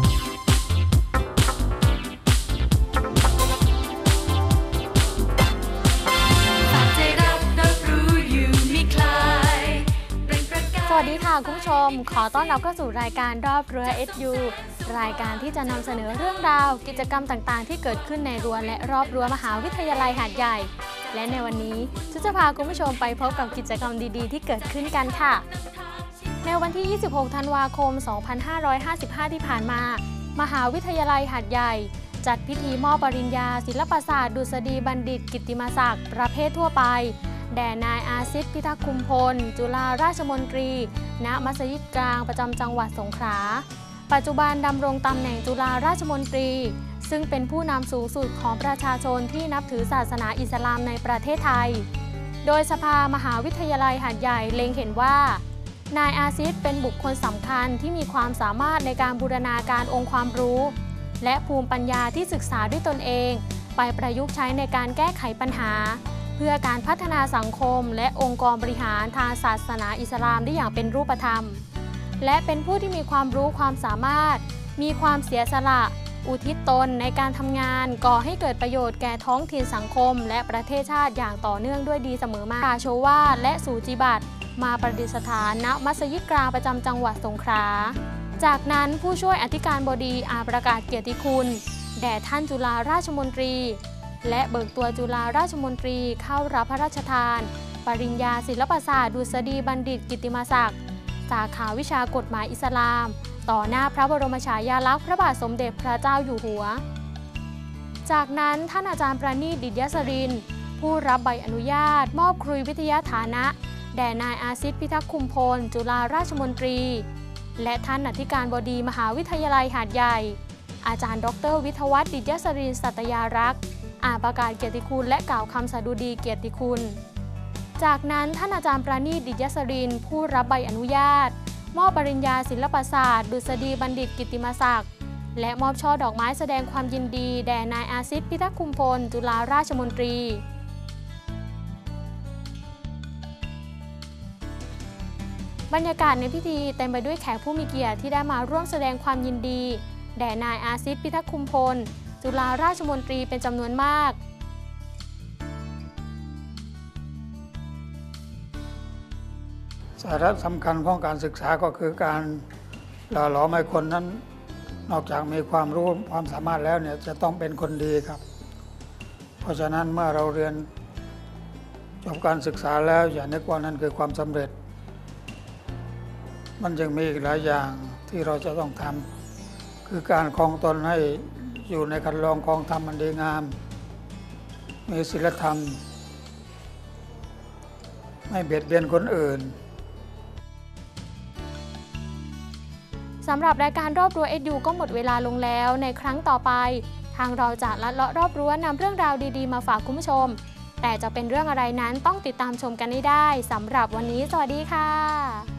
วัสดีค่ะ คุณผู้ชม ขอต้อนรับเข้าสู่รายการรอบเรือ SU รายการที่จะนำเสนอเรื่องราว กิจกรรมต่างๆ ที่เกิดขึ้นในรั้วและรอบรั้วมหาวิทยาลัยหาดใหญ่ และในวันนี้ชุจะพาคุณผู้ชมไปพบกับกิจกรรมดีๆ ที่เกิดขึ้นกันค่ะ ในวันที่ 26 ธันวาคม 2555 ที่ผ่านมา มหาวิทยาลัยหาดใหญ่ จัดพิธีมอบปริญญา ศิลปศาสตร์ ดุษฎีบัณฑิต กิติมศักดิ์ ประเภททั่วไป แด่นายอาซิดพิทักษ์คุมพล จุฬาราชมนตรี ณ มัสยิดกลางประจำจังหวัดสงขลา ปัจจุบันดำรงตำแหน่งจุฬาราชมนตรี ซึ่งเป็นผู้นำสูงสุดของประชาชนที่นับถือศาสนาอิสลามในประเทศไทย โดยสภามหาวิทยาลัยหาดใหญ่เล็งเห็นว่า นายอาซิดเป็นบุคคลสำคัญที่มีความสามารถในการบูรณาการองค์ความรู้ และภูมิปัญญาที่ศึกษาด้วยตนเอง ไปประยุกต์ใช้ในการแก้ไขปัญหา เพื่อการพัฒนาสังคม และองค์กรบริหารทางศาสนาอิสลามได้อย่างเป็นรูปธรรม และเป็นผู้ที่มีความรู้ความสามารถ มีความเสียสละ อุทิศตนในการทำงานก่อให้เกิดประโยชน์แก่ท้องถิ่นสังคม และประเทศชาติอย่างต่อเนื่องด้วยดีเสมอมาคาโชวาและสูจิบัต มาประดิษฐานณมัสยิดกลางประจำจังหวัดสงขลา จากนั้นผู้ช่วยอธิการบดีอาประกาศเกียรติคุณ แด่ท่านจุฬาราชมนตรี และเบิกตัวจุฬาราชมนตรีเข้ารับพระราชทาน ปริญญาศิลปศาสตร์ดุษฎีบัณฑิตกิติมศักดิ์สาขาวิชากฎหมายอิสลาม ต่อหน้าพระบรมฉายาลักษณ์พระบาทสมเด็จพระเจ้าอยู่หัว จากนั้นท่านอาจารย์ประณีตดิษยสริน ผู้รับใบอนุญาต มอบครุยวิทยาฐานะ แด่นายอาซิดพิทักษ์คุมพล จุฬาราชมนตรี และท่านอธิการบดีมหาวิทยาลัยหาดใหญ่ อาจารย์ ดร วิทวัฒน์ดิยสรินสัตยารักษ์อ่านประกาศเกียรติคุณและกล่าวคำสดุดีเกียรติคุณ จากนั้นท่านอาจารย์ประณีตดิยสรินผู้รับใบอนุญาต มอบปริญญาศิลปศาสตร์ ดุษฎีบัณฑิตกิติมศักดิ์และมอบช่อดอกไม้แสดงความยินดี แด่นายอาซิดพิทักษ์คุมพล จุฬาราชมนตรี บรรยากาศในพิธีเต็มไปด้วยแขกผู้มีเกียรติที่ได้มาร่วมแสดงความยินดี แด่นายอาซิดพิทักษ์คุมพล จุฬาราชมนตรีเป็นจำนวนมาก สาระสำคัญของการศึกษาก็คือการหล่อหลอมให้คนนั้น นอกจากมีความรู้ความสามารถแล้วเนี่ยจะต้องเป็นคนดีครับ เพราะฉะนั้นเมื่อเราเรียนจบการศึกษาแล้วอย่านึกว่านั่นคือความสำเร็จ มันยังมีอีกหลายอย่างที่เราจะต้องทำคือการครองตนให้อยู่ในคันลองครองธรรมมันดีงาม มีศีลธรรม ไม่เบียดเบียนคนอื่นสำหรับรายการรอบรั้วเอ็ดยูก็หมดเวลาลงแล้วในครั้งต่อไป ทางเราจะลัดเลาะรอบรั้วนำเรื่องราวดีๆ มาฝากคุณผู้ชม แต่จะเป็นเรื่องอะไรนั้นต้องติดตามชมกันได้สำหรับวันนี้สวัสดีค่ะ